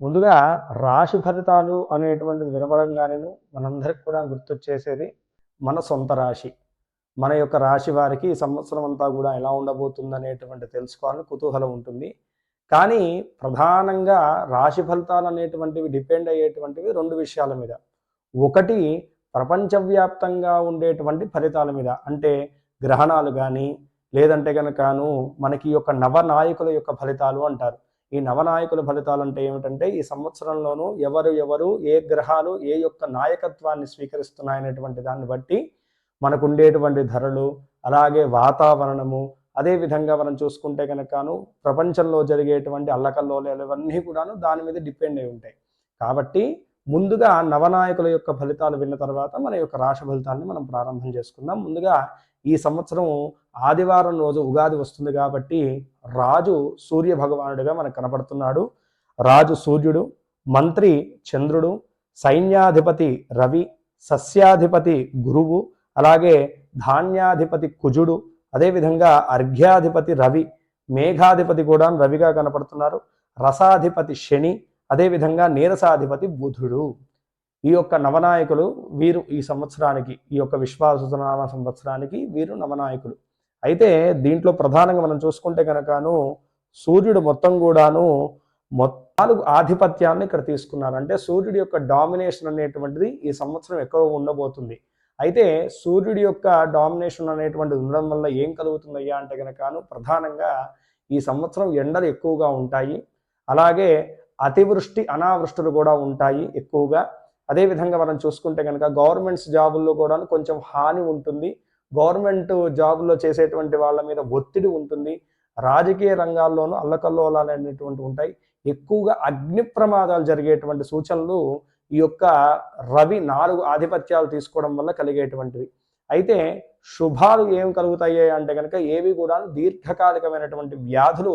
ముందుగా రాశి ఫలితాలు అనేటువంటిది వినపడంగానే మనందరికి కూడా గుర్తొచ్చేసేది మన సొంత రాశి. మన యొక్క రాశి వారికి సంవత్సరం అంతా కూడా ఎలా ఉండబోతుంది అనేటువంటి తెలుసుకోవాలని కుతూహలం ఉంటుంది. కానీ ప్రధానంగా రాశి ఫలితాలు అనేటువంటివి డిపెండ్ అయ్యేటువంటివి రెండు విషయాల మీద. ఒకటి ప్రపంచవ్యాప్తంగా ఉండేటువంటి ఫలితాల మీద. అంటే గ్రహణాలు కానీ లేదంటే కనుకను మనకి యొక్క నవనాయకుల యొక్క ఫలితాలు అంటారు. ఈ నవనాయకుల ఫలితాలు అంటే ఏమిటంటే ఈ సంవత్సరంలోనూ ఎవరు ఎవరు ఏ గ్రహాలు ఏ యొక్క నాయకత్వాన్ని స్వీకరిస్తున్నాయనేటువంటి దాన్ని బట్టి మనకుండేటువంటి ధరలు అలాగే వాతావరణము అదే విధంగా మనం చూసుకుంటే కనుకను ప్రపంచంలో జరిగేటువంటి అల్లకల్లోలాలు ఇవన్నీ కూడాను దాని మీద డిపెండ్ అయి ఉంటాయి. కాబట్టి ముందుగా నవనాయకుల యొక్క ఫలితాలు విన్న తర్వాత మన యొక్క రాశి ఫలితాన్ని మనం ప్రారంభం చేసుకుందాం. ముందుగా ఈ సంవత్సరం ఆదివారం రోజు ఉగాది వస్తుంది కాబట్టి రాజు సూర్య భగవానుడిగా మనకు కనపడుతున్నాడు. రాజు సూర్యుడు మంత్రి చంద్రుడు సైన్యాధిపతి రవి సస్యాధిపతి గురువు అలాగే ధాన్యాధిపతి కుజుడు అదేవిధంగా అర్ఘ్యాధిపతి రవి మేఘాధిపతి కూడా రవిగా కనపడుతున్నారు. రసాధిపతి శని అదేవిధంగా నీరసాధిపతి బుధుడు. ఈ యొక్క నవనాయకులు వీరు ఈ సంవత్సరానికి ఈ యొక్క విశ్వాసనామ సంవత్సరానికి వీరు నవనాయకులు. అయితే దీంట్లో ప్రధానంగా మనం చూసుకుంటే కనుకను సూర్యుడు మొత్తం కూడాను నాలుగు ఆధిపత్యాన్ని ఇక్కడ తీసుకున్నారు. అంటే సూర్యుడి యొక్క డామినేషన్ అనేటువంటిది ఈ సంవత్సరం ఎక్కువ ఉండబోతుంది. అయితే సూర్యుడి యొక్క డామినేషన్ అనేటువంటిది ఉండడం వల్ల ఏం కలుగుతుందయ్యా అంటే కనుకను ప్రధానంగా ఈ సంవత్సరం ఎండలు ఎక్కువగా ఉంటాయి. అలాగే అతివృష్టి అనావృష్టులు కూడా ఉంటాయి ఎక్కువగా. అదేవిధంగా మనం చూసుకుంటే కనుక గవర్నమెంట్స్ జాబుల్లో కూడా కొంచెం హాని ఉంటుంది. గవర్నమెంట్ జాబుల్లో చేసేటువంటి వాళ్ళ మీద ఒత్తిడి ఉంటుంది. రాజకీయ రంగాల్లోనూ అల్లకల్లోలాలు అనేటువంటి ఉంటాయి. ఎక్కువగా అగ్ని ప్రమాదాలు జరిగేటువంటి సూచనలు ఈ యొక్క రవి నాలుగు ఆధిపత్యాలు తీసుకోవడం వల్ల కలిగేటువంటివి. అయితే శుభాలు ఏం కలుగుతాయి అంటే కనుక ఏవి కూడా దీర్ఘకాలికమైనటువంటి వ్యాధులు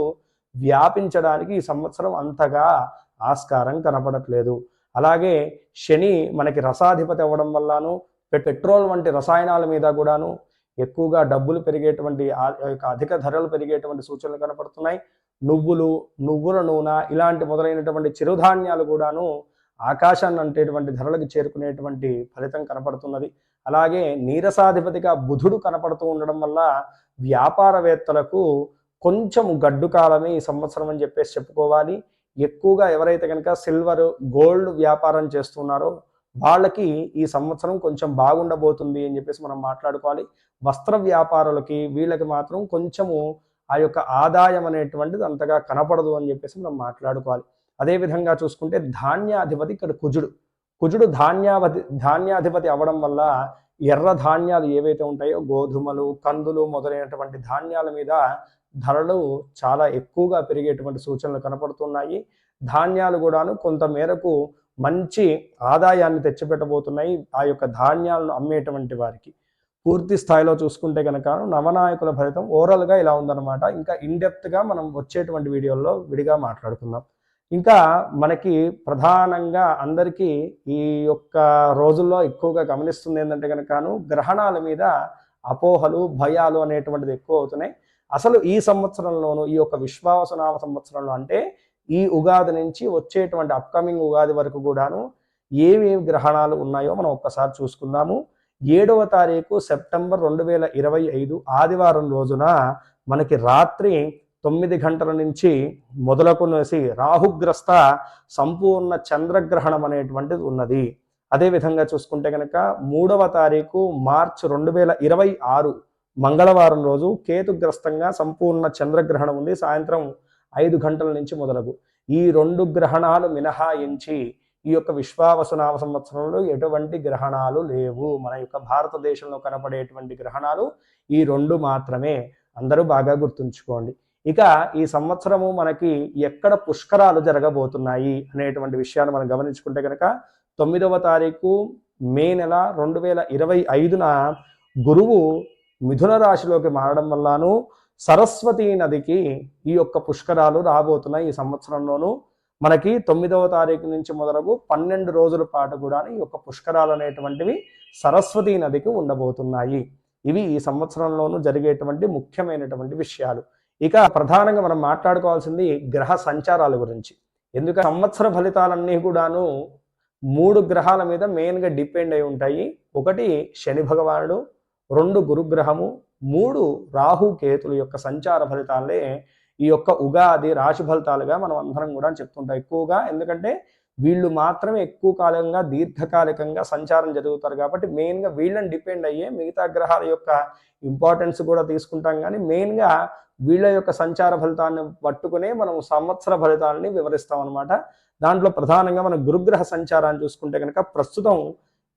వ్యాపించడానికి ఈ సంవత్సరం అంతగా ఆస్కారం కనపడట్లేదు. అలాగే శని మనకి రసాధిపతి అవ్వడం వల్లను పెట్రోల్ వంటి రసాయనాల మీద కూడాను ఎక్కువగా డబ్బులు పెరిగేటువంటి యొక్క అధిక ధరలు పెరిగేటువంటి సూచనలు కనపడుతున్నాయి. నువ్వులు నువ్వుల నూనె ఇలాంటి మొదలైనటువంటి చిరుధాన్యాలు కూడాను ఆకాశాన్ని అంటేటువంటి ధరలకు చేరుకునేటువంటి ఫలితం కనపడుతున్నది. అలాగే నీరసాధిపతిగా బుధుడు కనపడుతూ ఉండడం వల్ల వ్యాపారవేత్తలకు కొంచెం గడ్డు కాలమే ఈ సంవత్సరం అని చెప్పేసి చెప్పుకోవాలి. ఎక్కువగా ఎవరైతే కనుక సిల్వర్ గోల్డ్ వ్యాపారం చేస్తున్నారో వాళ్ళకి ఈ సంవత్సరం కొంచెం బాగుండబోతుంది అని చెప్పేసి మనం మాట్లాడుకోవాలి. వస్త్ర వ్యాపారులకి వీళ్ళకి మాత్రం కొంచెము ఆ యొక్క ఆదాయం అనేటువంటిది అంతగా కనపడదు అని చెప్పేసి మనం మాట్లాడుకోవాలి. అదేవిధంగా చూసుకుంటే ధాన్యాధిపతి ఇక్కడ కుజుడు. కుజుడు ధాన్యావధి ధాన్యాధిపతి అవ్వడం వల్ల ఎర్ర ధాన్యాలు ఏవైతే ఉంటాయో గోధుమలు కందులు మొదలైనటువంటి ధాన్యాల మీద ధరలు చాలా ఎక్కువగా పెరిగేటువంటి సూచనలు కనపడుతున్నాయి. ధాన్యాలు కూడాను కొంత మేరకు మంచి ఆదాయాన్ని తెచ్చిపెట్టబోతున్నాయి ఆ యొక్క ధాన్యాలను అమ్మేటువంటి వారికి. పూర్తి స్థాయిలో చూసుకుంటే కనుక నవనాయకుల ఫలితం ఓవరాల్గా ఇలా ఉందన్నమాట. ఇంకా ఇన్డెప్త్గా మనం వచ్చేటువంటి వీడియోల్లో విడిగా మాట్లాడుకుందాం. ఇంకా మనకి ప్రధానంగా అందరికీ ఈ యొక్క రోజుల్లో ఎక్కువగా గమనిస్తుంది ఏంటంటే కనుకను గ్రహణాల మీద అపోహలు భయాలు అనేటువంటిది ఎక్కువ అవుతున్నాయి. అసలు ఈ సంవత్సరంలోనూ ఈ యొక్క విశ్వాసనామ సంవత్సరంలో అంటే ఈ ఉగాది నుంచి వచ్చేటువంటి అప్కమింగ్ ఉగాది వరకు కూడాను ఏమేమి గ్రహణాలు ఉన్నాయో మనం ఒక్కసారి చూసుకుందాము. ఏడవ తారీఖు సెప్టెంబర్ రెండు వేల ఇరవై ఐదు ఆదివారం రోజున మనకి రాత్రి తొమ్మిది గంటల నుంచి మొదలకునేసి రాహుగ్రస్త సంపూర్ణ చంద్రగ్రహణం అనేటువంటిది ఉన్నది. అదేవిధంగా చూసుకుంటే కనుక మూడవ తారీఖు మార్చ్ రెండు వేల ఇరవై ఆరు మంగళవారం రోజు కేతుగ్రస్తంగా సంపూర్ణ చంద్రగ్రహణం ఉంది. సాయంత్రం ఐదు గంటల నుంచి మొదలగు. ఈ రెండు గ్రహణాలు మినహాయించి ఈ యొక్క విశ్వావసునామ సంవత్సరంలో ఎటువంటి గ్రహణాలు లేవు. మన యొక్క భారతదేశంలో కనపడేటువంటి గ్రహణాలు ఈ రెండు మాత్రమే. అందరూ బాగా గుర్తుంచుకోండి. ఇక ఈ సంవత్సరము మనకి ఎక్కడ పుష్కరాలు జరగబోతున్నాయి అనేటువంటి విషయాన్ని మనం గమనించుకుంటే కనుక తొమ్మిదవ తారీఖు మే నెల రెండు వేల ఇరవై ఐదున గురువు మిథున రాశిలోకి మారడం వల్లను సరస్వతి నదికి ఈ యొక్క పుష్కరాలు రాబోతున్నాయి ఈ సంవత్సరంలోనూ. మనకి తొమ్మిదవ తారీఖు నుంచి మొదలగు పన్నెండు రోజుల పాటు కూడా ఈ యొక్క పుష్కరాలు అనేటువంటివి సరస్వతి నదికి ఉండబోతున్నాయి. ఇవి ఈ సంవత్సరంలోనూ జరిగేటువంటి ముఖ్యమైనటువంటి విషయాలు. ఇక ప్రధానంగా మనం మాట్లాడుకోవాల్సింది గ్రహ సంచారాల గురించి. ఎందుకంటే సంవత్సర ఫలితాలన్నీ కూడాను మూడు గ్రహాల మీద మెయిన్గా డిపెండ్ అయి ఉంటాయి. ఒకటి శని భగవానుడు రెండు గురుగ్రహము మూడు రాహు కేతుల యొక్క సంచార ఫలితాలే ఈ యొక్క ఉగాది రాశి ఫలితాలుగా మనం అందరం కూడా చెప్తుంటాం ఎక్కువగా. ఎందుకంటే వీళ్ళు మాత్రమే ఎక్కువ కాలంగా దీర్ఘకాలికంగా సంచారం జరుగుతారు కాబట్టి మెయిన్గా వీళ్ళని డిపెండ్ అయ్యే మిగతా గ్రహాల యొక్క ఇంపార్టెన్స్ కూడా తీసుకుంటాం కానీ మెయిన్గా వీళ్ళ యొక్క సంచార ఫలితాన్ని పట్టుకునే మనం సంవత్సర ఫలితాలని వివరిస్తాం అనమాట దాంట్లో ప్రధానంగా మనం గురుగ్రహ సంచారాన్ని చూసుకుంటే కనుక ప్రస్తుతం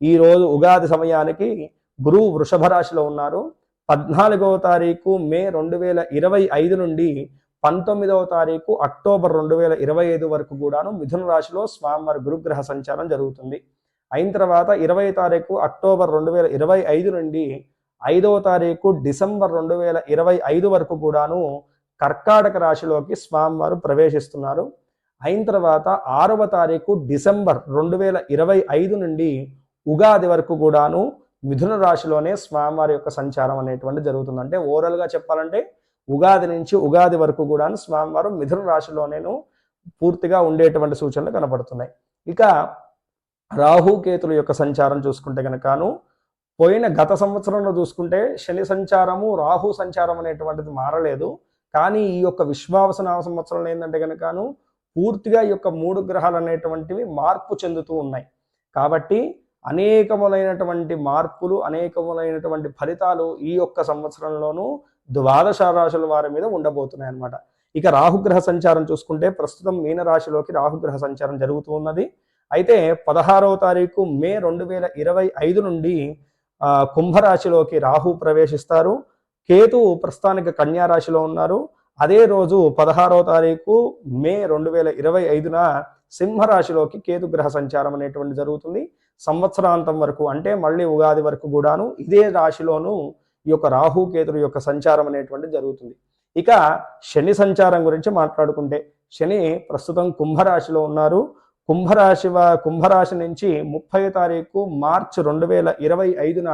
ఈరోజు ఉగాది సమయానికి గురువు వృషభ రాశిలో ఉన్నారు. పద్నాలుగవ తారీఖు మే రెండు వేల ఇరవై ఐదు నుండి పంతొమ్మిదవ తారీఖు అక్టోబర్ రెండు వేల ఇరవై ఐదు వరకు కూడాను మిథున రాశిలో స్వామివారి గురుగ్రహ సంచారం జరుగుతుంది. అయిన తర్వాత ఇరవై తారీఖు అక్టోబర్ రెండు వేల ఇరవై ఐదు నుండి ఐదవ తారీఖు డిసెంబర్ రెండు వేల ఇరవై ఐదు వరకు కూడాను కర్కాటక రాశిలోకి స్వామివారు ప్రవేశిస్తున్నారు. అయిన తర్వాత ఆరవ తారీఖు డిసెంబర్ రెండు వేల ఇరవై ఐదు నుండి ఉగాది వరకు కూడాను మిథున రాశిలోనే స్వామివారి యొక్క సంచారం అనేటువంటి జరుగుతుంది. అంటే ఓవరాల్గా చెప్పాలంటే ఉగాది నుంచి ఉగాది వరకు కూడా స్వామివారు మిథున రాశిలోనేను పూర్తిగా ఉండేటువంటి సూచనలు కనపడుతున్నాయి. ఇక రాహుకేతుల యొక్క సంచారం చూసుకుంటే కనుకను పోయిన గత సంవత్సరంలో చూసుకుంటే శని సంచారము రాహు సంచారం అనేటువంటిది మారలేదు. కానీ ఈ యొక్క విశ్వావసనామ సంవత్సరంలో ఏంటంటే కనుకను పూర్తిగా ఈ యొక్క మూడు గ్రహాలు అనేటువంటివి మార్పు చెందుతూ ఉన్నాయి. కాబట్టి అనేకములైనటువంటి మార్పులు అనేకములైనటువంటి ఫలితాలు ఈ యొక్క సంవత్సరంలోనూ ద్వాదశ రాశుల వారి మీద ఉండబోతున్నాయి అనమాట ఇక రాహుగ్రహ సంచారం చూసుకుంటే ప్రస్తుతం మీనరాశిలోకి రాహుగ్రహ సంచారం జరుగుతూ ఉన్నది. అయితే పదహారవ తారీఖు మే రెండు వేల ఇరవై ఐదు నుండి కుంభరాశిలోకి రాహు ప్రవేశిస్తారు. కేతు ప్రస్తుతానికి కన్యా రాశిలో ఉన్నారు. అదే రోజు పదహారవ తారీఖు మే రెండు వేల ఇరవై ఐదున సింహరాశిలోకి కేతు గ్రహ సంచారం అనేటువంటి జరుగుతుంది. సంవత్సరాంతం వరకు అంటే మళ్ళీ ఉగాది వరకు కూడాను ఇదే రాశిలోనూ ఈ యొక్క రాహు యొక్క సంచారం అనేటువంటి జరుగుతుంది. ఇక శని సంచారం గురించి మాట్లాడుకుంటే శని ప్రస్తుతం కుంభరాశిలో ఉన్నారు. కుంభరాశి కుంభరాశి నుంచి ముప్పై తారీఖు మార్చి రెండు వేల ఇరవై ఐదున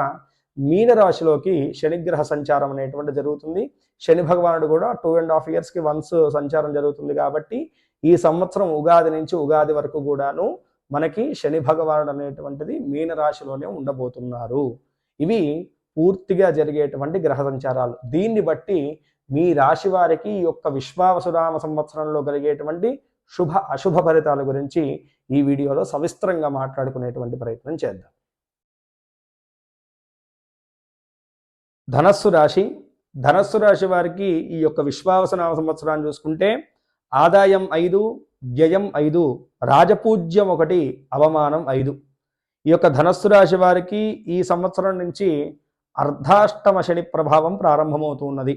మీనరాశిలోకి శనిగ్రహ సంచారం అనేటువంటి జరుగుతుంది. శని భగవానుడు కూడా టూ అండ్ హాఫ్ ఇయర్స్కి వన్స్ సంచారం జరుగుతుంది కాబట్టి ఈ సంవత్సరం ఉగాది నుంచి ఉగాది వరకు కూడాను మనకి శని భగవానుడు అనేటువంటిది మీనరాశిలోనే ఉండబోతున్నారు. ఇవి పూర్తిగా జరిగేటువంటి గ్రహ సంచారాలు. దీన్ని బట్టి మీ రాశి వారికి ఈ యొక్క విశ్వావసురామ సంవత్సరంలో కలిగేటువంటి శుభ అశుభ ఫలితాల గురించి ఈ వీడియోలో సవిస్తరంగా మాట్లాడుకునేటువంటి ప్రయత్నం చేద్దాం. ధనస్సు రాశి. ధనస్సు రాశి వారికి ఈ యొక్క విశ్వావసనామ సంవత్సరాన్ని చూసుకుంటే ఆదాయం ఐదు వ్యయం ఐదు రాజపూజ్యం ఒకటి అవమానం ఐదు. ఈ యొక్క ధనస్సు రాశి వారికి ఈ సంవత్సరం నుంచి అర్ధాష్టమ శని ప్రభావం ప్రారంభమవుతూ ఉన్నది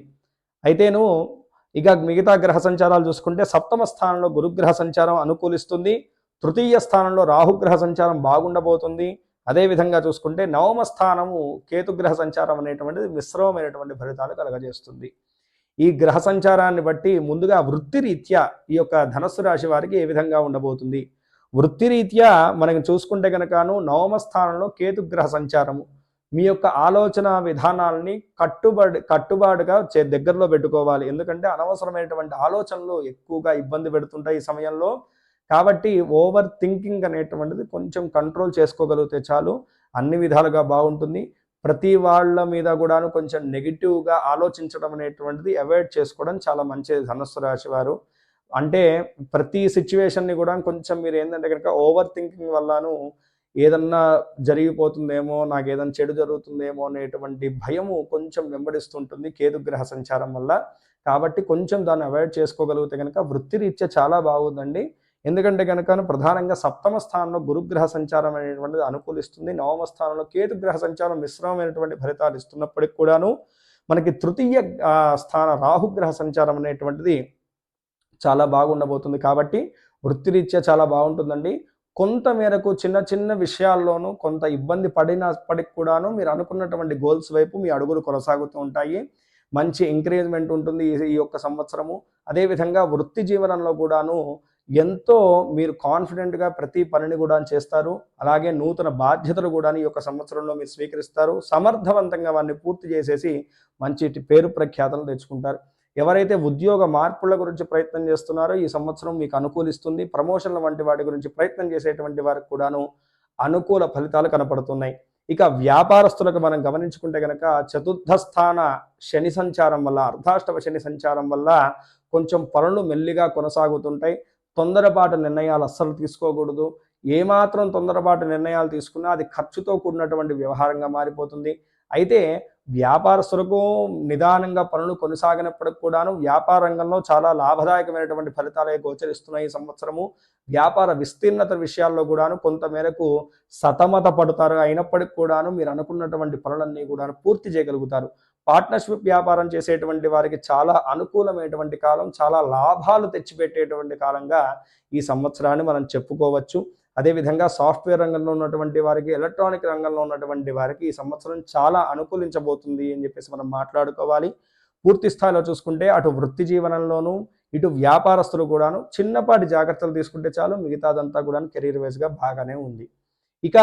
అయితేను ఇక మిగతా గ్రహ సంచారాలు చూసుకుంటే సప్తమ స్థానంలో గురుగ్రహ సంచారం అనుకూలిస్తుంది. తృతీయ స్థానంలో రాహుగ్రహ సంచారం బాగుండబోతుంది. అదేవిధంగా చూసుకుంటే నవమ స్థానము కేతుగ్రహ సంచారం అనేటువంటిది మిశ్రమమైనటువంటి ఫలితాలు కలగజేస్తుంది. ఈ గ్రహ సంచారాన్ని బట్టి ముందుగా వృత్తిరీత్యా ఈ యొక్క ధనస్సు రాశి వారికి ఏ విధంగా ఉండబోతుంది? వృత్తిరీత్యా మనం చూసుకుంటే కనుకను నవమ స్థానంలో కేతుగ్రహ సంచారము మీ యొక్క ఆలోచన విధానాల్ని కట్టుబడి కట్టుబాటుగా చే దగ్గరలో పెట్టుకోవాలి. ఎందుకంటే అనవసరమైనటువంటి ఆలోచనలు ఎక్కువగా ఇబ్బంది పెడుతుంటాయి ఈ సమయంలో. కాబట్టి ఓవర్ థింకింగ్ అనేటువంటిది కొంచెం కంట్రోల్ చేసుకోగలిగితే చాలు. అన్ని విధాలుగా బాగుంటుంది. ప్రతి వాళ్ళ మీద కూడాను కొంచెం నెగిటివ్గా ఆలోచించడం అనేటువంటిది అవాయిడ్ చేసుకోవడం చాలా మంచిది ధనస్సు రాశి వారు. అంటే ప్రతి సిచ్యువేషన్ని కూడా కొంచెం మీరు ఏంటంటే కనుక ఓవర్ థింకింగ్ వల్లను ఏదన్నా జరిగిపోతుందేమో నాకు ఏదైనా చెడు జరుగుతుందేమో అనేటువంటి భయము కొంచెం వెంబడిస్తుంటుంది కేతుగ్రహ సంచారం వల్ల. కాబట్టి కొంచెం దాన్ని అవాయిడ్ చేసుకోగలిగితే కనుక వృత్తిరీత్యా చాలా బాగుందండి. ఎందుకంటే కనుక ప్రధానంగా సప్తమ స్థానంలో గురుగ్రహ సంచారం అనేటువంటిది అనుకూలిస్తుంది. నవమ స్థానంలో కేతుగ్రహ సంచారం మిశ్రమమైనటువంటి ఫలితాలు ఇస్తున్నప్పటికి కూడాను మనకి తృతీయ స్థాన రాహుగ్రహ సంచారం అనేటువంటిది చాలా బాగుండబోతుంది. కాబట్టి వృత్తిరీత్యా చాలా బాగుంటుందండి. కొంత మేరకు చిన్న చిన్న విషయాల్లోనూ కొంత ఇబ్బంది పడినప్పటికి కూడాను మీరు అనుకున్నటువంటి గోల్స్ వైపు మీ అడుగులు కొనసాగుతూ ఉంటాయి. మంచి ఎంకరేజ్మెంట్ ఉంటుంది ఈ- యొక్క సంవత్సరము. అదేవిధంగా వృత్తి జీవనంలో కూడాను ఎంతో మీరు కాన్ఫిడెంట్గా ప్రతి పనిని కూడా చేస్తారు. అలాగే నూతన బాధ్యతలు కూడా ఈ యొక్క సంవత్సరంలో మీరు స్వీకరిస్తారు. సమర్థవంతంగా వారిని పూర్తి చేసేసి మంచి పేరు ప్రఖ్యాతలు తెచ్చుకుంటారు. ఎవరైతే ఉద్యోగ మార్పుల గురించి ప్రయత్నం చేస్తున్నారో ఈ సంవత్సరం మీకు అనుకూలిస్తుంది. ప్రమోషన్ల వంటి వాటి గురించి ప్రయత్నం చేసేటువంటి వారికి కూడాను అనుకూల ఫలితాలు కనపడుతున్నాయి. ఇక వ్యాపారస్తులకు మనం గమనించుకుంటే కనుక చతుర్థ స్థాన శని సంచారం వల్ల అర్ధాష్టవ శని సంచారం వల్ల కొంచెం పనులు మెల్లిగా కొనసాగుతుంటాయి. తొందరపాటు నిర్ణయాలు అస్సలు తీసుకోకూడదు. ఏమాత్రం తొందరపాటు నిర్ణయాలు తీసుకున్నా అది ఖర్చుతో కూడినటువంటి వ్యవహారంగా మారిపోతుంది. అయితే వ్యాపారస్తులకు నిదానంగా పనులు కొనసాగినప్పటికి కూడాను వ్యాపార రంగంలో చాలా లాభదాయకమైనటువంటి ఫలితాలే గోచరిస్తున్నాయి ఈ సంవత్సరము. వ్యాపార విస్తీర్ణత విషయాల్లో కూడాను కొంత మేరకు సతమత పడతారు. అయినప్పటికి కూడాను మీరు అనుకున్నటువంటి పనులన్నీ కూడా పూర్తి చేయగలుగుతారు. పార్ట్నర్షిప్ వ్యాపారం చేసేటువంటి వారికి చాలా అనుకూలమైనటువంటి కాలం చాలా లాభాలు తెచ్చిపెట్టేటువంటి కాలంగా ఈ సంవత్సరాన్ని మనం చెప్పుకోవచ్చు. అదేవిధంగా సాఫ్ట్వేర్ రంగంలో ఉన్నటువంటి వారికి ఎలక్ట్రానిక్ రంగంలో ఉన్నటువంటి వారికి ఈ సంవత్సరం చాలా అనుకూలించబోతుంది అని చెప్పేసి మనం మాట్లాడుకోవాలి. పూర్తి స్థాయిలో చూసుకుంటే అటు వృత్తి జీవనంలోనూ ఇటు వ్యాపారస్తులు కూడాను చిన్నపాటి జాగ్రత్తలు తీసుకుంటే చాలు మిగతాదంతా కూడా కెరీర్ వైజ్గా బాగానే ఉంది. ఇక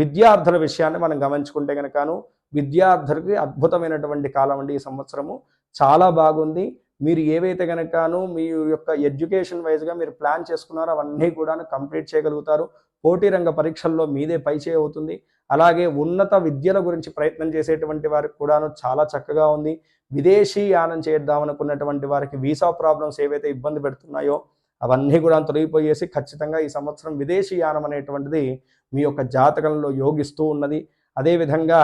విద్యార్థుల విషయాన్ని మనం గమనించుకుంటే కనుకను విద్యార్థులకి అద్భుతమైనటువంటి కాలం అండి ఈ సంవత్సరము. చాలా బాగుంది. మీరు ఏవైతే కనుకను మీ యొక్క ఎడ్యుకేషన్ వైజ్గా మీరు ప్లాన్ చేసుకున్నారో అవన్నీ కూడా కంప్లీట్ చేయగలుగుతారు. పోటీ రంగ పరీక్షల్లో మీదే పైచే అవుతుంది. అలాగే ఉన్నత విద్యల గురించి ప్రయత్నం చేసేటువంటి వారికి కూడాను చాలా చక్కగా ఉంది. విదేశీ యానం చేద్దామనుకున్నటువంటి వారికి వీసా ప్రాబ్లమ్స్ ఏవైతే ఇబ్బంది పెడుతున్నాయో అవన్నీ కూడా తొలగిపోయేసి ఖచ్చితంగా ఈ సంవత్సరం విదేశీ యానం అనేటువంటిది మీ యొక్క జాతకంలో యోగిస్తూ ఉన్నది. అదేవిధంగా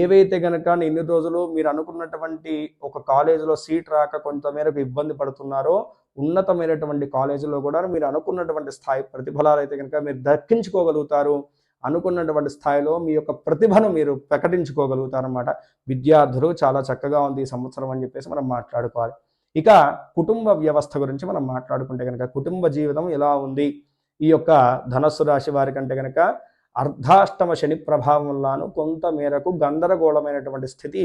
ఏవైతే కనుక ఇన్ని రోజులు మీరు అనుకున్నటువంటి ఒక కాలేజీలో సీట్ రాక కొంతమేరకు ఇబ్బంది పడుతున్నారో ఉన్నతమైనటువంటి కాలేజీలో కూడా మీరు అనుకున్నటువంటి స్థాయి ప్రతిఫలాలు అయితే కనుక మీరు దక్కించుకోగలుగుతారు. అనుకున్నటువంటి స్థాయిలో మీ యొక్క ప్రతిభను మీరు ప్రకటించుకోగలుగుతారన్నమాట. విద్యార్థులు చాలా చక్కగా ఉంది ఈ సంవత్సరం అని చెప్పేసి మనం మాట్లాడుకోవాలి. ఇక కుటుంబ వ్యవస్థ గురించి మనం మాట్లాడుకుంటే కనుక కుటుంబ జీవితం ఎలా ఉంది? ఈ యొక్క ధనస్సు రాశి వారి కంటే కనుక అర్ధాష్టమ శని ప్రభావం వల్లను కొంత మేరకు గందరగోళమైనటువంటి స్థితి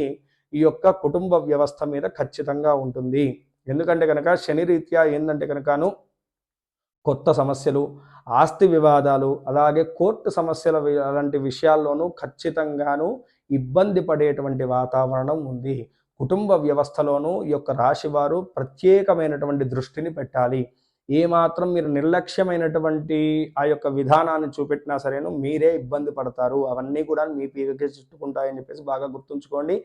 ఈ యొక్క కుటుంబ వ్యవస్థ మీద ఖచ్చితంగా ఉంటుంది. ఎందుకంటే కనుక శని రీత్యా ఏంటంటే కనుకను కొత్త సమస్యలు ఆస్తి వివాదాలు అలాగే కోర్టు సమస్యల అలాంటి విషయాల్లోనూ ఖచ్చితంగాను ఇబ్బంది పడేటువంటి వాతావరణం ఉంది. కుటుంబ వ్యవస్థలోనూ ఈ యొక్క రాశి వారు ప్రత్యేకమైనటువంటి దృష్టిని పెట్టాలి. ఏమాత్రం మీరు నిర్లక్ష్యమైనటువంటి ఆ యొక్క విధానాన్ని చూపెట్టినా సరేను మీరే ఇబ్బంది పడతారు. అవన్నీ కూడా మీ పీకకే చుట్టుకుంటాయని చెప్పేసి బాగా గుర్తుంచుకోండి.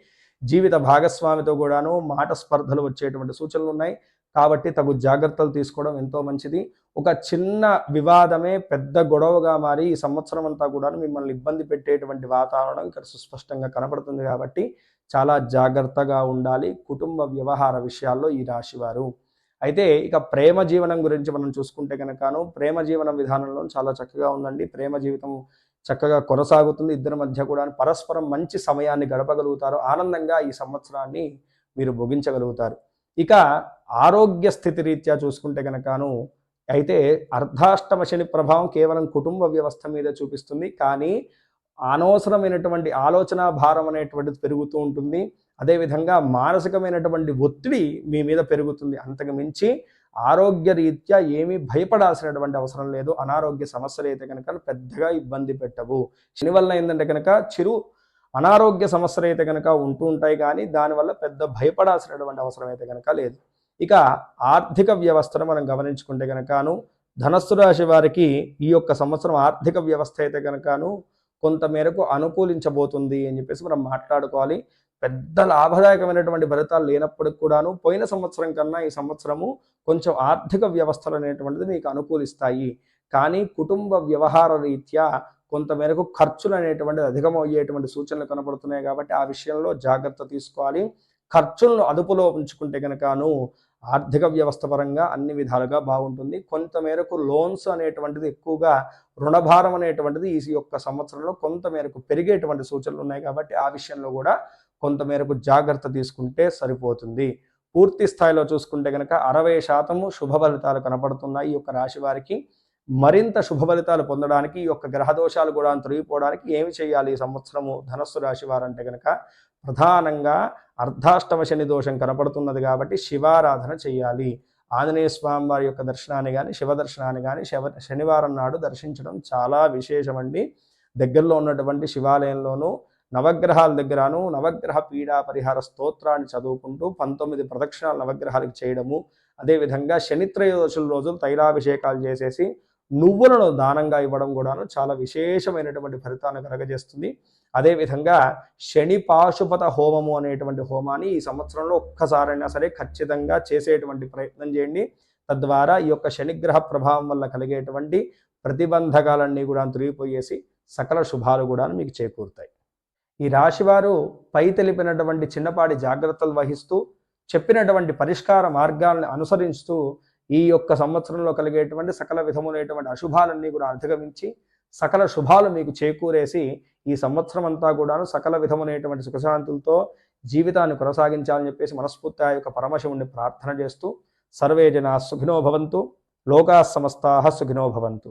జీవిత భాగస్వామితో కూడాను మాట స్పర్ధలు వచ్చేటువంటి సూచనలు ఉన్నాయి. కాబట్టి తగు జాగ్రత్తలు తీసుకోవడం ఎంతో మంచిది. ఒక చిన్న వివాదమే పెద్ద గొడవగా మారి ఈ సంవత్సరం అంతా కూడా మిమ్మల్ని ఇబ్బంది పెట్టేటువంటి వాతావరణం ఇక్కడ సుస్పష్టంగా కనపడుతుంది కాబట్టి చాలా జాగ్రత్తగా ఉండాలి. కుటుంబ వ్యవహార విషయాల్లో ఈ రాశివారు. అయితే ఇక ప్రేమ జీవనం గురించి మనం చూసుకుంటే కనుకను ప్రేమ జీవనం విధానంలో చాలా చక్కగా ఉందండి. ప్రేమ జీవితం చక్కగా కొనసాగుతుంది. ఇద్దరి మధ్య కూడా పరస్పరం మంచి సమయాన్ని గడపగలుగుతారు. ఆనందంగా ఈ సంవత్సరాన్ని మీరు ముగించగలుగుతారు. ఇక ఆరోగ్య స్థితి రీత్యా చూసుకుంటే కనుకను అయితే అర్ధాష్టమ శని ప్రభావం కేవలం కుటుంబ వ్యవస్థ మీద చూపిస్తుంది. కానీ అనవసరమైనటువంటి ఆలోచన భారం అనేటువంటిది పెరుగుతూ ఉంటుంది. అదేవిధంగా మానసికమైనటువంటి ఒత్తిడి మీ మీద పెరుగుతుంది. అంతకు మించి ఆరోగ్య రీత్యా ఏమీ భయపడాల్సినటువంటి అవసరం లేదు. అనారోగ్య సమస్యలు అయితే కనుక పెద్దగా ఇబ్బంది పెట్టవు. శని వల్ల ఏంటంటే కనుక చిరు అనారోగ్య సమస్యలు అయితే కనుక ఉంటూ ఉంటాయి కానీ దానివల్ల పెద్ద భయపడాల్సినటువంటి అవసరం అయితే కనుక లేదు. ఇక ఆర్థిక వ్యవస్థను మనం గమనించుకుంటే కనుకను ధనస్సు రాశి వారికి ఈ యొక్క సంవత్సరం ఆర్థిక వ్యవస్థ అయితే కనుకను కొంత మేరకు అనుకూలించబోతుంది అని చెప్పేసి మనం మాట్లాడుకోవాలి. పెద్ద లాభదాయకమైనటువంటి ఫలితాలు లేనప్పటికి కూడాను పోయిన సంవత్సరం కన్నా ఈ సంవత్సరము కొంచెం ఆర్థిక వ్యవస్థలు అనేటువంటిది మీకు అనుకూలిస్తాయి. కానీ కుటుంబ వ్యవహార రీత్యా కొంతమేరకు ఖర్చులు అనేటువంటిది అధికమయ్యేటువంటి సూచనలు కనబడుతున్నాయి కాబట్టి ఆ విషయంలో జాగ్రత్త తీసుకోవాలి. ఖర్చులను అదుపులో ఉంచుకుంటే కనుకను ఆర్థిక వ్యవస్థ పరంగా అన్ని విధాలుగా బాగుంటుంది. కొంతమేరకు లోన్స్ అనేటువంటిది ఎక్కువగా రుణభారం అనేటువంటిది ఈ యొక్క సంవత్సరంలో కొంతమేరకు పెరిగేటువంటి సూచనలు ఉన్నాయి కాబట్టి ఆ విషయంలో కూడా కొంతమేరకు జాగ్రత్త తీసుకుంటే సరిపోతుంది. పూర్తి స్థాయిలో చూసుకుంటే కనుక అరవై శాతము శుభ ఫలితాలు కనపడుతున్నాయి. ఈ యొక్క రాశి వారికి మరింత శుభ ఫలితాలు పొందడానికి ఈ యొక్క గ్రహ దోషాలు కూడా తొలగిపోవడానికి ఏమి చేయాలి? ఈ సంవత్సరము ధనస్సు రాశి వారంటే కనుక ప్రధానంగా అర్ధాష్టమ శని దోషం కనపడుతున్నది కాబట్టి శివారాధన చేయాలి. ఆంజనేయ స్వామి వారి యొక్క దర్శనాన్ని కానీ శివ దర్శనాన్ని కానీ శివ శనివారం నాడు దర్శించడం చాలా విశేషమండి. దగ్గరలో ఉన్నటువంటి శివాలయంలోనూ నవగ్రహాల దగ్గరను నవగ్రహ పీడా పరిహార స్తోత్రాన్ని చదువుకుంటూ పంతొమ్మిది ప్రదక్షిణాలు నవగ్రహాలకు చేయడము. అదేవిధంగా శనిత్రయోదశుల రోజు తైలాభిషేకాలు చేసేసి నువ్వులను దానంగా ఇవ్వడం కూడాను చాలా విశేషమైనటువంటి ఫలితాన్ని కలగజేస్తుంది. అదేవిధంగా శని పాశుపత హోమము అనేటువంటి హోమాన్ని ఈ సంవత్సరంలో ఒక్కసారైనా సరే ఖచ్చితంగా చేసేటువంటి ప్రయత్నం చేయండి. తద్వారా ఈ యొక్క శనిగ్రహ ప్రభావం వల్ల కలిగేటువంటి ప్రతిబంధకాలన్నీ కూడా తొలగిపోయేసి సకల శుభాలు కూడా మీకు చేకూరుతాయి. ఈ రాశివారు పై తెలిపినటువంటి చిన్నపాటి జాగ్రత్తలు వహిస్తూ చెప్పినటువంటి పరిష్కార మార్గాలను అనుసరిస్తూ ఈ యొక్క సంవత్సరంలో కలిగేటువంటి సకల విధములైనటువంటి అశుభాలన్నీ కూడా అధిగమించి సకల శుభాలు మీకు చేకూరేసి ఈ సంవత్సరం అంతా కూడాను సకల విధములైనటువంటి సుఖశాంతులతో జీవితాన్ని కొనసాగించాలని చెప్పేసి మనస్ఫూర్తి ఆ యొక్క పరమశివుణ్ణి ప్రార్థన చేస్తూ సర్వే జనా సుఖినో భవంతు లోకా సమస్తాః సుఖినో భవంతు.